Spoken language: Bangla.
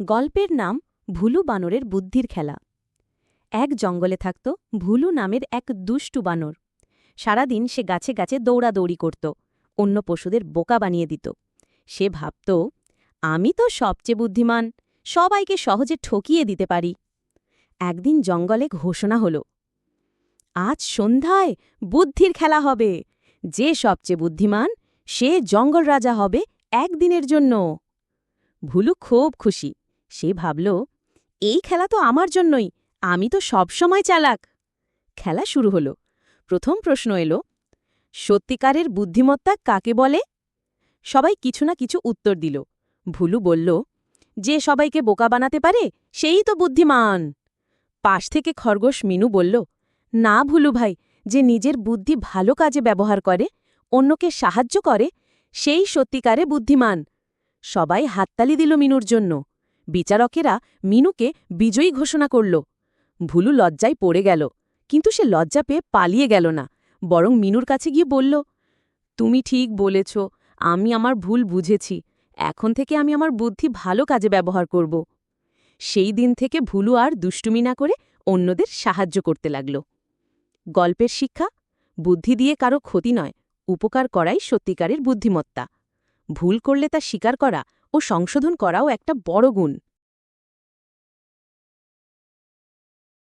গল্পের নাম ভুলু বানরের বুদ্ধির খেলা। এক জঙ্গলে থাকত ভুলু নামের এক দুষ্টু বানর। সারাদিন সে গাছে গাছে দৌড়াদৌড়ি করত, অন্য পশুদের বোকা বানিয়ে দিত। সে ভাবত, আমি তো সবচেয়ে বুদ্ধিমান, সবাইকে সহজে ঠকিয়ে দিতে পারি। একদিন জঙ্গলে ঘোষণা হল, আজ সন্ধ্যায় বুদ্ধির খেলা হবে। যে সবচেয়ে বুদ্ধিমান, সে জঙ্গল রাজা হবে একদিনের জন্য। ভুলু খুব খুশি সে ভাবল, এই খেলা তো আমার জন্যই, আমি তো সবসময় চালাক। খেলা শুরু হল। প্রথম প্রশ্ন এলো, সত্যিকারের বুদ্ধিমত্তা কাকে বলে? সবাই কিছু না কিছু উত্তর দিল। ভুলু বলল, যে সবাইকে বোকা বানাতে পারে, সেই তো বুদ্ধিমান। পাশ থেকে খরগোশ মিনু বলল, না ভুলু ভাই, যে নিজের বুদ্ধি ভালো কাজে ব্যবহার করে, অন্যকে সাহায্য করে, সেই সত্যিকারে বুদ্ধিমান। সবাই হাততালি দিল মিনুর জন্য। বিচারকেরা মিনুকে বিজয়ী ঘোষণা করল। ভুলু লজ্জায় পড়ে গেল, কিন্তু সে লজ্জা পেয়ে পালিয়ে গেল না, বরং মিনুর কাছে গিয়ে বলল, তুমি ঠিক বলেছ, আমি আমার ভুল বুঝেছি, এখন থেকে আমি আমার বুদ্ধি ভালো কাজে ব্যবহার করব। সেই দিন থেকে ভুলু আর দুষ্টুমি না করে অন্যদের সাহায্য করতে লাগল। গল্পের শিক্ষা, বুদ্ধি দিয়ে কারও ক্ষতি নয়, উপকার করাই সত্যিকারের বুদ্ধিমত্তা। ভুল করলে তা স্বীকার করা ও সংশোধন করাও একটা বড় গুণ।